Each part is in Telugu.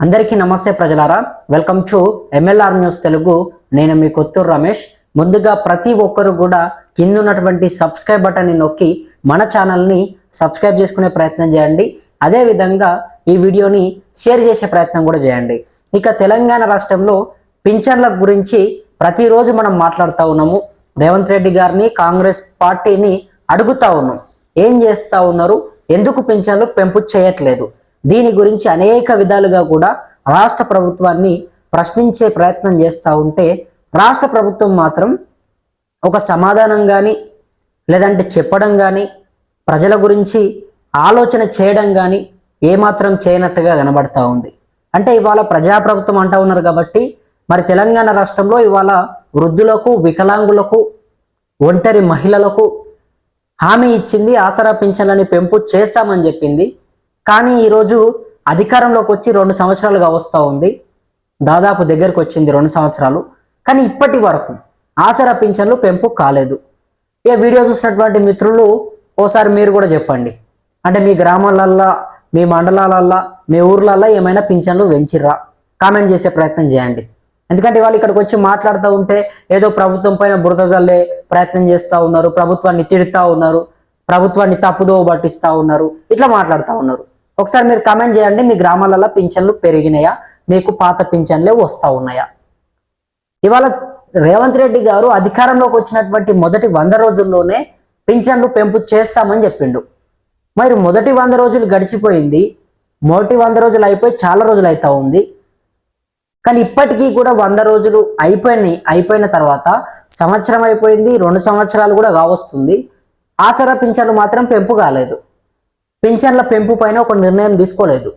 అందరికీ నమస్తే ప్రజలారా. Welcome to MLR news Telugu. నేను మీ కొత్తూరు రమేష్. ముందుగా ప్రతి ఒక్కరు కూడా కింద ఉన్నటువంటి సబ్స్క్రైబ్ బటన్ని నొక్కి మన ఛానల్ని సబ్స్క్రైబ్ చేసుకునే ప్రయత్నం చేయండి. అదేవిధంగా ఈ వీడియోని షేర్ చేసే ప్రయత్నం కూడా చేయండి. ఇక తెలంగాణ రాష్ట్రంలో పింఛన్ల గురించి ప్రతిరోజు మనం మాట్లాడుతూ ఉన్నాము. రేవంత్ రెడ్డి గారిని కాంగ్రెస్ పార్టీని అడుగుతా ఉన్నాం. ఏం చేస్తూ ఉన్నారు? ఎందుకు పింఛన్లు పెంపు చేయట్లేదు? దీని గురించి అనేక విధాలుగా కూడా రాష్ట్ర ప్రభుత్వాన్ని ప్రశ్నించే ప్రయత్నం చేస్తూ ఉంటే రాష్ట్ర ప్రభుత్వం మాత్రం ఒక సమాధానం కానీ లేదంటే చెప్పడం కానీ ప్రజల గురించి ఆలోచన చేయడం కానీ ఏమాత్రం చేయనట్టుగా కనబడతా ఉంది. అంటే ఇవాళ ప్రజాప్రభుత్వం అంటూ ఉన్నారు కాబట్టి మరి తెలంగాణ రాష్ట్రంలో ఇవాళ వృద్ధులకు వికలాంగులకు ఒంటరి మహిళలకు హామీ ఇచ్చింది ఆసరా పింఛన్లని పెంపు చేస్తామని చెప్పింది. కానీ ఈరోజు అధికారంలోకి వచ్చి రెండు సంవత్సరాలుగా వస్తూ ఉంది. దాదాపు దగ్గరకు వచ్చింది రెండు సంవత్సరాలు. కానీ ఇప్పటి వరకు ఆసరా పింఛన్లు పెంపు కాలేదు. ఏ వీడియో చూసినటువంటి మిత్రులు ఓసారి మీరు కూడా చెప్పండి. అంటే మీ గ్రామాలల్లో మీ మండలాలల్లో మీ ఊర్లల్లో ఏమైనా పింఛన్లు వెంచిర్రా కామెంట్ చేసే ప్రయత్నం చేయండి. ఎందుకంటే వాళ్ళు ఇక్కడికి వచ్చి మాట్లాడుతూ ఉంటే ఏదో ప్రభుత్వం పైన బురద జల్లే ప్రయత్నం చేస్తూ ఉన్నారు ప్రభుత్వాన్ని తిడుతూ ఉన్నారు ప్రభుత్వాన్ని తప్పుదో పట్టిస్తూ ఉన్నారు ఇట్లా మాట్లాడుతూ ఉన్నారు. ఒకసారి మీరు కామెంట్ చేయండి మీ గ్రామాలలో పింఛన్లు పెరిగినాయా? మీకు పాత పింఛన్లే వస్తూ ఉన్నాయా? ఇవాళ రేవంత్ రెడ్డి గారు అధికారంలోకి వచ్చినటువంటి మొదటి వంద రోజుల్లోనే పింఛన్లు పెంపు చేస్తామని చెప్పిండు. మరి మొదటి వంద రోజులు గడిచిపోయింది మొదటి వంద రోజులు అయిపోయి చాలా రోజులు అవుతా ఉంది. కానీ ఇప్పటికీ కూడా వంద రోజులు అయిపోయినాయి అయిపోయిన తర్వాత సంవత్సరం అయిపోయింది రెండు సంవత్సరాలు కూడా కావస్తుంది. ఆసరా పింఛన్లు మాత్రం పెంపు కాలేదు. పింఛన్ల పెంపు పైన ఒక నిర్ణయం తీసుకోలేదు.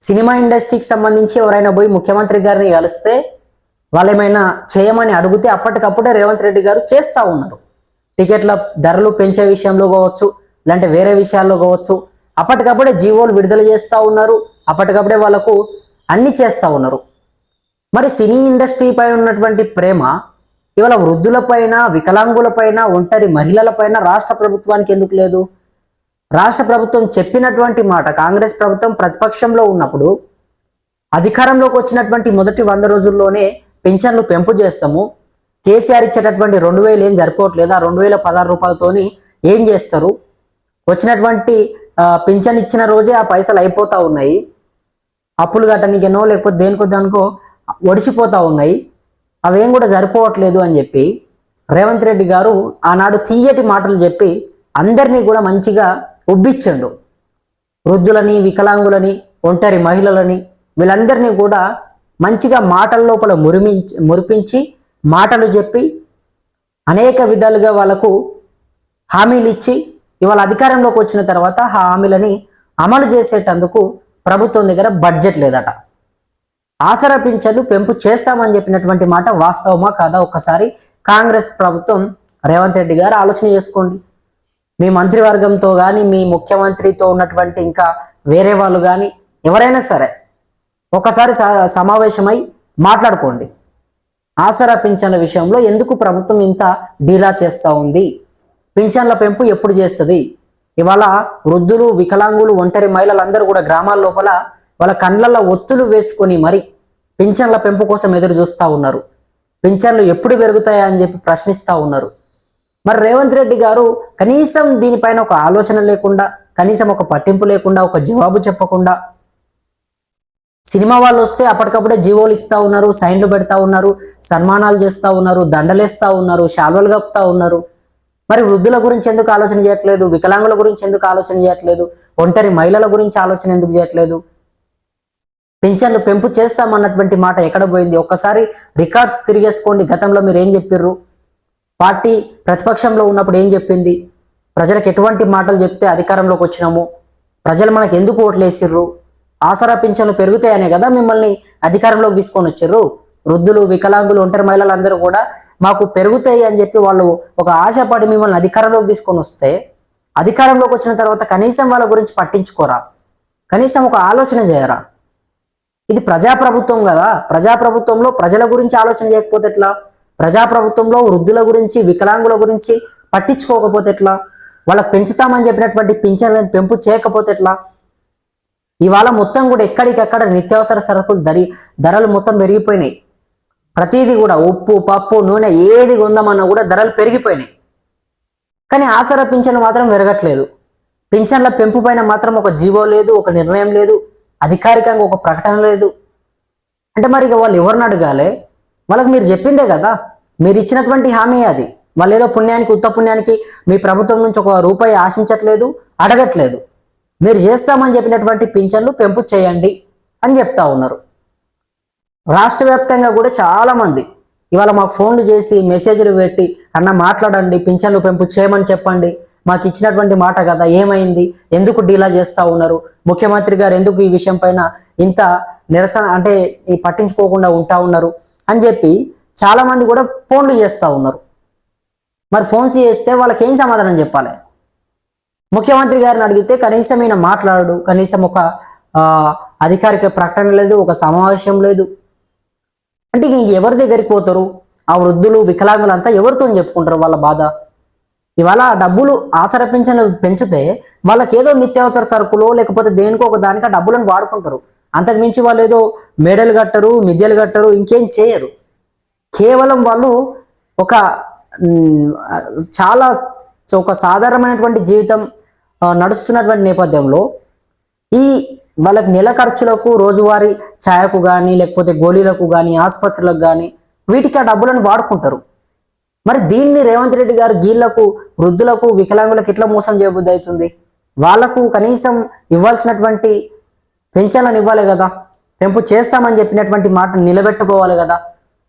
సినిమా ఇండస్ట్రీకి సంబంధించి ఎవరైనా పోయి ముఖ్యమంత్రి గారిని కలిస్తే వాళ్ళు ఏమైనా చేయమని అడిగితే అప్పటికప్పుడే రేవంత్ రెడ్డి గారు చేస్తూ ఉన్నారు. టికెట్ల ధరలు పెంచే విషయంలో కావచ్చు లేదంటే వేరే విషయాల్లో కావచ్చు అప్పటికప్పుడే జీవోలు విడుదల చేస్తూ ఉన్నారు. అప్పటికప్పుడే వాళ్ళకు అన్ని చేస్తూ ఉన్నారు. మరి సినీ ఇండస్ట్రీ పైన ఉన్నటువంటి ప్రేమ ఇవాళ వృద్ధులపైన వికలాంగులపైన ఒంటరి మహిళలపైన రాష్ట్ర ప్రభుత్వానికి ఎందుకు లేదు? రాష్ట్ర ప్రభుత్వం చెప్పినటువంటి మాట కాంగ్రెస్ ప్రభుత్వం ప్రతిపక్షంలో ఉన్నప్పుడు అధికారంలోకి వచ్చినటువంటి మొదటి వంద రోజుల్లోనే పింఛన్లు పెంపు చేస్తాము. కేసీఆర్ ఇచ్చేటటువంటి రెండు వేలు ఏం సరిపోవట్లేదు. ఆ రెండు వేల పదహారు రూపాయలతోని ఏం చేస్తారు? వచ్చినటువంటి పింఛన్ ఇచ్చిన రోజే ఆ పైసలు అయిపోతా ఉన్నాయి. అప్పులు కట్టనికనో లేకపోతే దేనికో దానికో ఒడిసిపోతా ఉన్నాయి. అవేం కూడా సరిపోవట్లేదు అని చెప్పి రేవంత్ రెడ్డి గారు ఆనాడు తీయటి మాటలు చెప్పి అందరినీ కూడా మంచిగా ఉబ్బిచ్చిండు వృద్ధులని వికలాంగులని ఒంటరి మహిళలని వీళ్ళందరినీ కూడా మంచిగా మాటల లోపల మురిమించి మురిపించి మాటలు చెప్పి అనేక విధాలుగా వాళ్ళకు హామీలు ఇచ్చి ఇవాళ అధికారంలోకి వచ్చిన తర్వాత ఆ హామీలని అమలు చేసేటందుకు ప్రభుత్వం దగ్గర బడ్జెట్ లేదట. ఆసరా పింఛన్లు పెంపు చేస్తామని చెప్పినటువంటి మాట వాస్తవమా కాదా? ఒక్కసారి కాంగ్రెస్ ప్రభుత్వం రేవంత్ రెడ్డి గారు ఆలోచన చేసుకోండి. మీ మంత్రివర్గంతో కానీ మీ ముఖ్యమంత్రితో ఉన్నటువంటి ఇంకా వేరే వాళ్ళు కానీ ఎవరైనా సరే ఒకసారి స- సమావేశమై మాట్లాడుకోండి. ఆసరా పింఛన్ల విషయంలో ఎందుకు ప్రభుత్వం ఇంత డీలా చేస్తూ ఉంది? పింఛన్ల పెంపు ఎప్పుడు చేస్తుంది? ఇవాళ వృద్ధులు వికలాంగులు ఒంటరి మహిళలందరూ కూడా గ్రామాల లోపల వాళ్ళ కండ్లల్లో ఒత్తులు వేసుకొని మరి పింఛన్ల పెంపు కోసం ఎదురు చూస్తూ ఉన్నారు. పింఛన్లు ఎప్పుడు పెరుగుతాయా అని చెప్పి ప్రశ్నిస్తూ ఉన్నారు. మరి రేవంత్ రెడ్డి గారు కనీసం దీనిపైన ఒక ఆలోచన లేకుండా కనీసం ఒక పట్టింపు లేకుండా ఒక జవాబు చెప్పకుండా సినిమా వాళ్ళు వస్తే అప్పటికప్పుడే జీవోలు ఇస్తా ఉన్నారు సైన్లు పెడతా ఉన్నారు సన్మానాలు చేస్తూ ఉన్నారు దండలేస్తూ ఉన్నారు శాల్వలు కప్పుతా ఉన్నారు. మరి వృద్ధుల గురించి ఎందుకు ఆలోచన చేయట్లేదు? వికలాంగుల గురించి ఎందుకు ఆలోచన చేయట్లేదు? ఒంటరి మహిళల గురించి ఆలోచన ఎందుకు చేయట్లేదు? పింఛన్లు పెంపు చేస్తామన్నటువంటి మాట ఎక్కడ పోయింది? ఒక్కసారి రికార్డ్స్ తిరిగేసుకోండి గతంలో మీరు ఏం చెప్పిర్రు? పార్టీ ప్రతిపక్షంలో ఉన్నప్పుడు ఏం చెప్పింది? ప్రజలకు ఎటువంటి మాటలు చెప్తే అధికారంలోకి వచ్చినాము? ప్రజలు మనకు ఎందుకు ఓట్లు వేసిర్రు ఆసరా పింఛన్లు పెరుగుతాయనే కదా మిమ్మల్ని అధికారంలోకి తీసుకొని వచ్చారు వృద్ధులు వికలాంగులు ఒంటరి మహిళలు అందరూ కూడా మాకు పెరుగుతాయి అని చెప్పి వాళ్ళు ఒక ఆశపడి మిమ్మల్ని అధికారంలోకి తీసుకొని వస్తే అధికారంలోకి వచ్చిన తర్వాత కనీసం వాళ్ళ గురించి పట్టించుకోరా? కనీసం ఒక ఆలోచన చేయరా? ఇది ప్రజాప్రభుత్వం కదా. ప్రజాప్రభుత్వంలో ప్రజల గురించి ఆలోచన చేయకపోతే ఎట్లా? ప్రజాప్రభుత్వంలో వృద్ధుల గురించి వికలాంగుల గురించి పట్టించుకోకపోతే ఎట్లా? వాళ్ళకి పెంచుతామని చెప్పినటువంటి పింఛన్లను పెంపు చేయకపోతే ఎట్లా? ఇవాళ మొత్తం కూడా ఎక్కడికెక్కడ నిత్యావసర సరుకులు ధరి ధరలు మొత్తం పెరిగిపోయినాయి. ప్రతిదీ కూడా ఉప్పు పప్పు నూనె ఏది కొందామన్నా కూడా ధరలు పెరిగిపోయినాయి. కానీ ఆసర పింఛన్లు మాత్రం పెరగట్లేదు. పింఛన్ల పెంపు పైన మాత్రం ఒక జీవో లేదు ఒక నిర్ణయం లేదు అధికారికంగా ఒక ప్రకటన లేదు. అంటే మరి ఇక వాళ్ళు ఎవరిని అడగాలి? వాళ్ళకి మీరు చెప్పిందే కదా. మీరు ఇచ్చినటువంటి హామీ అది. వాళ్ళు ఏదో పుణ్యానికి ఉత్త పుణ్యానికి మీ ప్రభుత్వం నుంచి ఒక రూపాయి ఆశించట్లేదు అడగట్లేదు. మీరు చేస్తామని చెప్పినటువంటి పింఛన్లు పెంపు చేయండి అని చెప్తా ఉన్నారు. రాష్ట్ర వ్యాప్తంగా కూడా చాలా మంది ఇవాళ మాకు ఫోన్లు చేసి మెసేజ్లు పెట్టి అన్న మాట్లాడండి పింఛన్లు పెంపు చేయమని చెప్పండి. మాకు ఇచ్చినటువంటి మాట కదా ఏమైంది? ఎందుకు డీలా చేస్తా ఉన్నారు? ముఖ్యమంత్రి గారు ఎందుకు ఈ విషయం పైన ఇంత నిరసన అంటే ఈ పట్టించుకోకుండా ఉంటా ఉన్నారు? అని చెప్పి చాలా మంది కూడా ఫోన్లు చేస్తూ ఉన్నారు. మరి ఫోన్స్ చేస్తే వాళ్ళకి ఏం సమాధానం చెప్పాలి? ముఖ్యమంత్రి గారిని అడిగితే కనీసం ఈయన మాట్లాడు కనీసం ఒక అధికారిక ప్రకటన లేదు ఒక సమావేశం లేదు. అంటే ఇంక ఎవరి దగ్గరికి పోతారు? ఆ వృద్ధులు వికలాంగులంతా ఎవరితో చెప్పుకుంటారు వాళ్ళ బాధ? ఇవాళ డబ్బులు ఆసరపించిన పెంచితే వాళ్ళకి ఏదో నిత్యావసర సరుకులు లేకపోతే దేనికో ఒక దానికి ఆ డబ్బులను వాడుకుంటారు. అంతకుమించి వాళ్ళు ఏదో మేడలు కట్టరు మిద్యలు కట్టరు ఇంకేం చేయరు. కేవలం వాళ్ళు ఒక చాలా ఒక సాధారణమైనటువంటి జీవితం నడుస్తున్నటువంటి నేపథ్యంలో ఈ వాళ్ళకి నెల ఖర్చులకు రోజువారీ ఛాయకు కానీ లేకపోతే గోళీలకు కానీ ఆసుపత్రులకు కానీ వీటికి ఆ డబ్బులను వాడుకుంటారు. మరి దీన్ని రేవంత్ రెడ్డి గారు గీళ్ళకు వృద్ధులకు వికలాంగులకు ఎట్లా మోసం చేయబుద్ధి అవుతుంది? వాళ్ళకు కనీసం ఇవ్వాల్సినటువంటి పెన్షన్లను ఇవ్వాలి కదా. పెంపు చేస్తామని చెప్పినటువంటి మాట నిలబెట్టుకోవాలి కదా.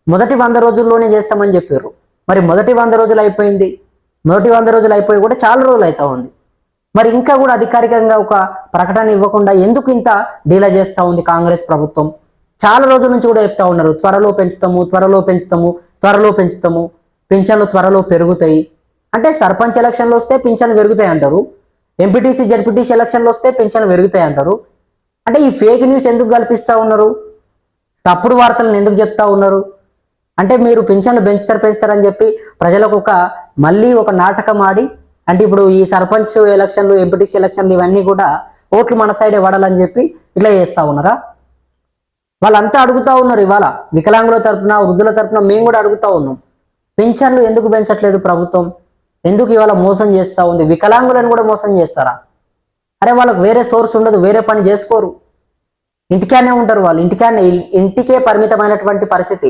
మొదటి వంద రోజుల్లోనే చేస్తామని చెప్పారు. మరి మొదటి వంద రోజులు అయిపోయింది. మొదటి వంద రోజులు అయిపోయి కూడా చాలా రోజులు అవుతా ఉంది. మరి ఇంకా కూడా అధికారికంగా ఒక ప్రకటన ఇవ్వకుండా ఎందుకు ఇంత డీలా చేస్తూ ఉంది కాంగ్రెస్ ప్రభుత్వం? చాలా రోజుల నుంచి కూడా చెప్తా ఉన్నారు. త్వరలో పెంచుతాము త్వరలో పెంచుతాము త్వరలో పెంచుతాము. పింఛన్లు త్వరలో పెరుగుతాయి. అంటే సర్పంచ్ ఎలక్షన్లు వస్తే పింఛన్లు పెరుగుతాయి అంటారు. ఎంపీటీసీ జడ్పీటీసీ ఎలక్షన్లు వస్తే పింఛన్లు పెరుగుతాయి అంటారు. అంటే ఈ ఫేక్ న్యూస్ ఎందుకు కల్పిస్తూ ఉన్నారు? తప్పుడు వార్తలను ఎందుకు చెప్తా ఉన్నారు? అంటే మీరు పింఛన్లు పెంచుతారు పెంచుతారని చెప్పి ప్రజలకు ఒక మళ్ళీ ఒక నాటకం ఆడి అంటే ఇప్పుడు ఈ సర్పంచ్ ఎలక్షన్లు ఎంపీటీసీ ఎలక్షన్లు ఇవన్నీ కూడా ఓట్లు మన సైడే పడాలని చెప్పి ఇట్లా చేస్తూ ఉన్నారా? వాళ్ళంతా అడుగుతూ ఉన్నారు ఇవాళ. వికలాంగుల తరపున వృద్ధుల తరపున మేము కూడా అడుగుతూ ఉన్నాం. పింఛన్లు ఎందుకు పెంచట్లేదు ప్రభుత్వం? ఎందుకు ఇవాళ మోసం చేస్తూ ఉంది? వికలాంగులను కూడా మోసం చేస్తారా? అరే వాళ్ళకి వేరే సోర్స్ ఉండదు వేరే పని చేసుకోరు. ఇంటికానే ఉంటారు వాళ్ళు. ఇంటికానే ఇంటికే పరిమితమైనటువంటి పరిస్థితి.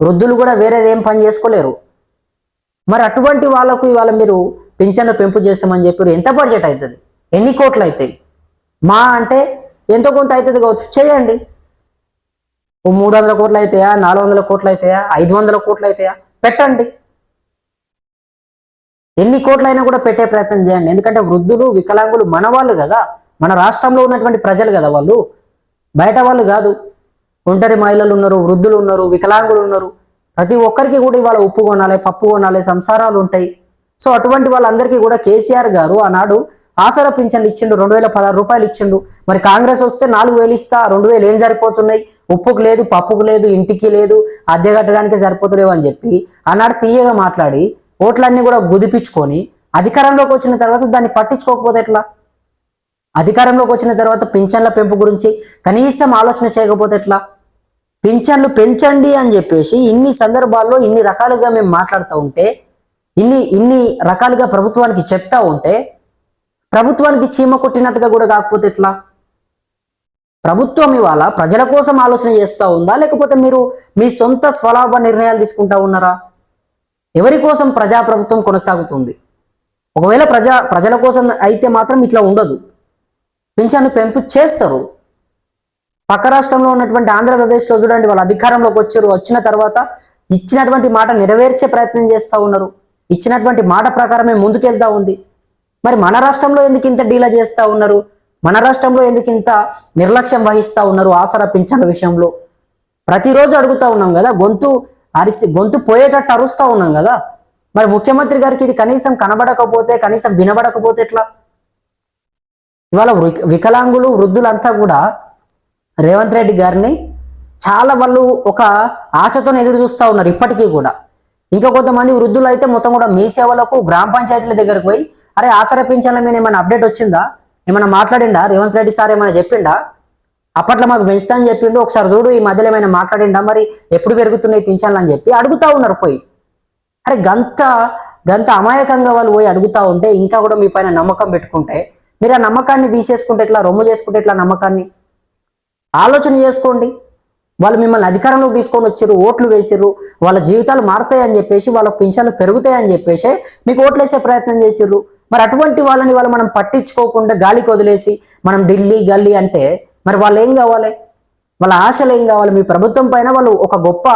వృద్ధులు కూడా వేరేది ఏం పని చేసుకోలేరు. మరి అటువంటి వాళ్ళకు ఇవాళ మీరు పింఛన్లు పెంపు చేస్తామని చెప్పారు ఎంత బడ్జెట్ అవుతుంది ఎన్ని కోట్లు అవుతాయి మా అంటే ఎంతో కొంత అవుతుంది కావచ్చు. చేయండి. ఓ మూడు వందల కోట్లు అవుతాయా నాలుగు వందల కోట్లు అవుతాయా ఐదు వందల కోట్లు అవుతాయా పెట్టండి. ఎన్ని కోట్లైనా కూడా పెట్టే ప్రయత్నం చేయండి. ఎందుకంటే వృద్ధులు వికలాంగులు మన వాళ్ళు కదా. మన రాష్ట్రంలో ఉన్నటువంటి ప్రజలు కదా వాళ్ళు. బయట వాళ్ళు కాదు. ఒంటరి మహిళలు ఉన్నారు వృద్ధులు ఉన్నారు వికలాంగులు ఉన్నారు. ప్రతి ఒక్కరికి కూడా ఇవాళ ఉప్పు కొనాలి పప్పు కొనాలి సంసారాలు ఉంటాయి. సో అటువంటి వాళ్ళందరికీ కూడా కేసీఆర్ గారు ఆనాడు ఆసర పింఛన్లు ఇచ్చిండు రెండు వేల పదహారు రూపాయలు ఇచ్చిండు. మరి కాంగ్రెస్ వస్తే నాలుగు వేలు ఇస్తా రెండు వేలు ఏం సరిపోతున్నాయి? ఉప్పుకు లేదు పప్పుకు లేదు ఇంటికి లేదు అద్దె కట్టడానికి సరిపోతలేవు అని చెప్పి ఆనాడు తీయగా మాట్లాడి ఓట్లన్నీ కూడా గుదిపించుకొని అధికారంలోకి వచ్చిన తర్వాత దాన్ని పట్టించుకోకపోతే ఎట్లా? అధికారంలోకి వచ్చిన తర్వాత పింఛన్ల పెంపు గురించి కనీసం ఆలోచన చేయకపోతే ఎట్లా? పింఛన్లు పెంచండి అని చెప్పేసి ఇన్ని సందర్భాల్లో ఇన్ని రకాలుగా మేము మాట్లాడుతూ ఉంటే ఇన్ని ఇన్ని రకాలుగా ప్రభుత్వానికి చెప్తా ఉంటే ప్రభుత్వానికి చీమ కొట్టినట్టుగా కూడా కాకపోతే ఎట్లా? ప్రభుత్వం ఇవాళ ప్రజల కోసం ఆలోచన చేస్తూ ఉందా? లేకపోతే మీరు మీ సొంత స్వలాభ నిర్ణయాలు తీసుకుంటా ఉన్నారా? ఎవరి కోసం ప్రజాప్రభుత్వం కొనసాగుతుంది? ఒకవేళ ప్రజా ప్రజల కోసం అయితే మాత్రం ఇట్లా ఉండదు. పింఛను పెంపు చేస్తారు. పక్క రాష్ట్రంలో ఉన్నటువంటి ఆంధ్రప్రదేశ్లో చూడండి వాళ్ళు అధికారంలోకి వచ్చారు. వచ్చిన తర్వాత ఇచ్చినటువంటి మాట నెరవేర్చే ప్రయత్నం చేస్తూ ఉన్నారు. ఇచ్చినటువంటి మాట ప్రకారమే ముందుకెళ్తా ఉంది. మరి మన రాష్ట్రంలో ఎందుకు ఇంత డీలా చేస్తూ ఉన్నారు? మన రాష్ట్రంలో ఎందుకు ఇంత నిర్లక్ష్యం వహిస్తూ ఉన్నారు ఆసరా పింఛన్ల విషయంలో? ప్రతిరోజు అడుగుతా ఉన్నాం కదా గొంతు అరిసి గొంతు పోయేటట్టు అరుస్తూ ఉన్నాం కదా. మరి ముఖ్యమంత్రి గారికి ఇది కనీసం కనబడకపోతే కనీసం వినబడకపోతే ఎట్లా? ఇవాళ వికలాంగులు వృద్ధులంతా కూడా రేవంత్ రెడ్డి గారిని చాలా వాళ్ళు ఒక ఆశతో ఎదురు చూస్తూ ఉన్నారు ఇప్పటికీ కూడా. ఇంకా కొంతమంది వృద్ధులు అయితే మొత్తం కూడా మీ సేవలకు గ్రామ పంచాయతీల దగ్గరకు పోయి అరే ఆసరా పింఛన్ల మీద ఏమైనా అప్డేట్ వచ్చిందా? ఏమైనా మాట్లాడిండా? రేవంత్ రెడ్డి సార్ ఏమైనా చెప్పిండా? అప్పట్లో మాకు పెంచుతా అని చెప్పిండు ఒకసారి చూడు ఈ మధ్యలో ఏమైనా మాట్లాడిండా మరి ఎప్పుడు పెరుగుతున్నాయి పింఛన్లు అని చెప్పి అడుగుతా ఉన్నారు పోయి. అరే గంత గంత అమాయకంగా వాళ్ళు పోయి అడుగుతా ఉంటే ఇంకా కూడా మీ పైన నమ్మకం పెట్టుకుంటే మీరు ఆ నమ్మకాన్ని తీసేసుకుంటే ఎట్లా రొమ్ము చేసుకుంటే ఎట్లా నమ్మకాన్ని? ఆలోచన చేసుకోండి. వాళ్ళు మిమ్మల్ని అధికారంలోకి తీసుకొని వచ్చారు ఓట్లు వేసిర్రు వాళ్ళ జీవితాలు మారుతాయని చెప్పేసి వాళ్ళ పింఛన్లు పెరుగుతాయని చెప్పేసి మీకు ఓట్లు వేసే ప్రయత్నం చేసిర్రు. మరి అటువంటి వాళ్ళని వాళ్ళు మనం పట్టించుకోకుండా గాలికి వదిలేసి మనం ఢిల్లీ గల్లీ అంటే మరి వాళ్ళు ఏం కావాలి? వాళ్ళ ఆశలు ఏం కావాలి? మీ ప్రభుత్వం పైన వాళ్ళు ఒక గొప్ప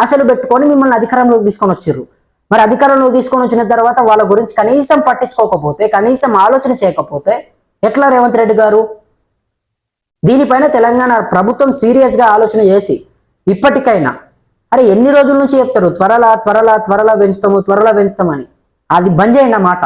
ఆశలు పెట్టుకొని మిమ్మల్ని అధికారంలోకి తీసుకొని వచ్చారు మరి అధికారంలోకి తీసుకొని వచ్చిన తర్వాత వాళ్ళ గురించి కనీసం పట్టించుకోకపోతే కనీసం ఆలోచన చేయకపోతే ఎట్లా రేవంత్ రెడ్డి గారు? దీనిపైన తెలంగాణ ప్రభుత్వం సీరియస్గా ఆలోచన చేసి ఇప్పటికైనా అరే ఎన్ని రోజుల నుంచి చెప్తారు? త్వరలా త్వరలా త్వరలా పెంచుతాము త్వరలా పెంచుతామని. అది బంద్ చేయండి అన్నమాట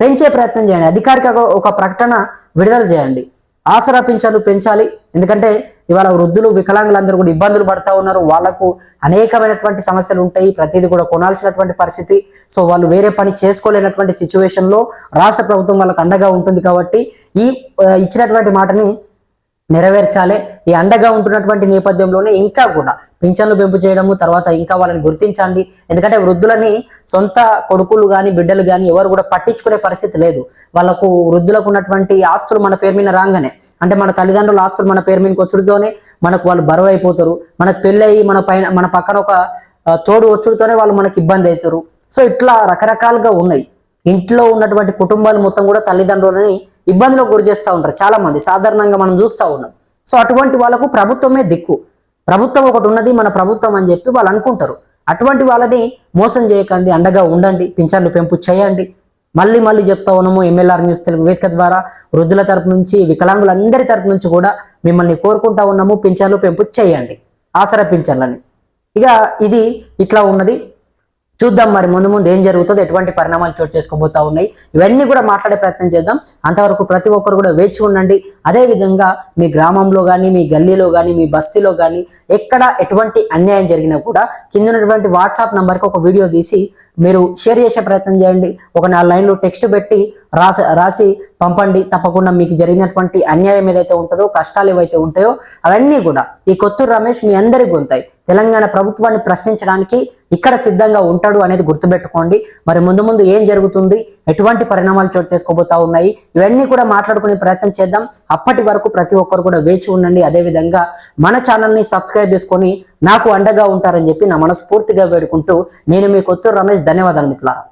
పెంచే ప్రయత్నం చేయండి. అధికారిక ఒక ప్రకటన విడుదల చేయండి. ఆసరా పింఛన్లు పెంచాలి. ఎందుకంటే ఇవాళ వృద్ధులు వికలాంగులందరూ కూడా ఇబ్బందులు పడతా ఉన్నారు. వాళ్ళకు అనేకమైనటువంటి సమస్యలు ఉంటాయి. ప్రతిదీ కూడా కొనాల్సినటువంటి పరిస్థితి. సో వాళ్ళు వేరే పని చేసుకోలేనటువంటి సిచ్యువేషన్లో రాష్ట్ర ప్రభుత్వం వాళ్ళకు అండగా ఉంటుంది కాబట్టి ఈ ఇచ్చినటువంటి మాటని నెరవేర్చాలి. ఈ అండగా ఉంటున్నటువంటి నేపథ్యంలోనే ఇంకా కూడా పింఛన్లు పెంపు చేయడము తర్వాత ఇంకా వాళ్ళని గుర్తించండి. ఎందుకంటే వృద్ధులని సొంత కొడుకులు కానీ బిడ్డలు కానీ ఎవరు కూడా పట్టించుకునే పరిస్థితి లేదు. వాళ్ళకు వృద్ధులకు ఉన్నటువంటి ఆస్తులు మన పేరు మీద రాగానే అంటే మన తల్లిదండ్రుల ఆస్తులు మన పేరు మీదకి వచ్చుడుతోనే మనకు వాళ్ళు బరువు అయిపోతారు. మనకు పెళ్ళయి మన పైన మన పక్కన ఒక తోడు వచ్చుడుతోనే వాళ్ళు మనకి ఇబ్బంది అవుతారు. సో ఇట్లా రకరకాలుగా ఉన్నాయి. ఇంట్లో ఉన్నటువంటి కుటుంబాలు మొత్తం కూడా తల్లిదండ్రులని ఇబ్బందులకు గురి చేస్తూ ఉంటారు చాలా మంది సాధారణంగా మనం చూస్తూ ఉన్నాం. సో అటువంటి వాళ్ళకు ప్రభుత్వమే దిక్కు. ప్రభుత్వం ఒకటి ఉన్నది మన ప్రభుత్వం అని చెప్పి వాళ్ళు అనుకుంటారు. అటువంటి వాళ్ళని మోసం చేయకండి అండగా ఉండండి పింఛన్లు పెంపు చేయండి. మళ్ళీ మళ్ళీ చెప్తా ఉన్నాము ఎమ్మెల్ఆర్ న్యూస్ తెలుగు వేదిక ద్వారా వృద్ధుల తరపు నుంచి వికలాంగులందరి తరపు నుంచి కూడా మిమ్మల్ని కోరుకుంటా ఉన్నాము పింఛన్లు పెంపు చేయండి. ఆసరా పింఛన్లని. ఇక ఇది ఇట్లా ఉన్నది. చూద్దాం మరి ముందు ముందు ఏం జరుగుతుందో ఎటువంటి పరిణామాలు చోటు చేసుకోబోతా ఉన్నాయి. ఇవన్నీ కూడా మాట్లాడే ప్రయత్నం చేద్దాం. అంతవరకు ప్రతి ఒక్కరు కూడా వేచి ఉండండి. అదేవిధంగా మీ గ్రామంలో కానీ మీ గల్లీలో కానీ మీ బస్తీలో కానీ ఎక్కడ ఎటువంటి అన్యాయం జరిగినా కూడా కింద ఉన్నటువంటి వాట్సాప్ నంబర్కి ఒక వీడియో తీసి మీరు షేర్ చేసే ప్రయత్నం చేయండి. ఒక నాలుగు లైన్లు టెక్స్ట్ పెట్టి రాసి రాసి పంపండి. తప్పకుండా మీకు జరిగినటువంటి అన్యాయం ఏదైతే ఉంటుందో కష్టాలు ఏవైతే ఉంటాయో అవన్నీ కూడా ఈ కొత్తూరు రమేష్ మీ అందరికి ఉంటాయి తెలంగాణ ప్రభుత్వాన్ని ప్రశ్నించడానికి ఇక్కడ సిద్ధంగా ఉంటాడు. అనేది గుర్తుపెట్టుకోండి. మరి ముందు ముందు ఏం జరుగుతుంది? ఎటువంటి పరిణామాలు చోటు చేసుకోబోతా ఉన్నాయి? ఇవన్నీ కూడా మాట్లాడుకునే ప్రయత్నం చేద్దాం. అప్పటి వరకు ప్రతి ఒక్కరు కూడా వేచి ఉండండి. అదే విధంగా మన ఛానల్ని సబ్స్క్రైబ్ చేసుకొని నాకు అండగా ఉంటారని చెప్పి నా మనస్ఫూర్తిగా వేడుకుంటూ నేను మీ కొత్తూరు రమేష్. ధన్యవాదాలు మిత్రులారా.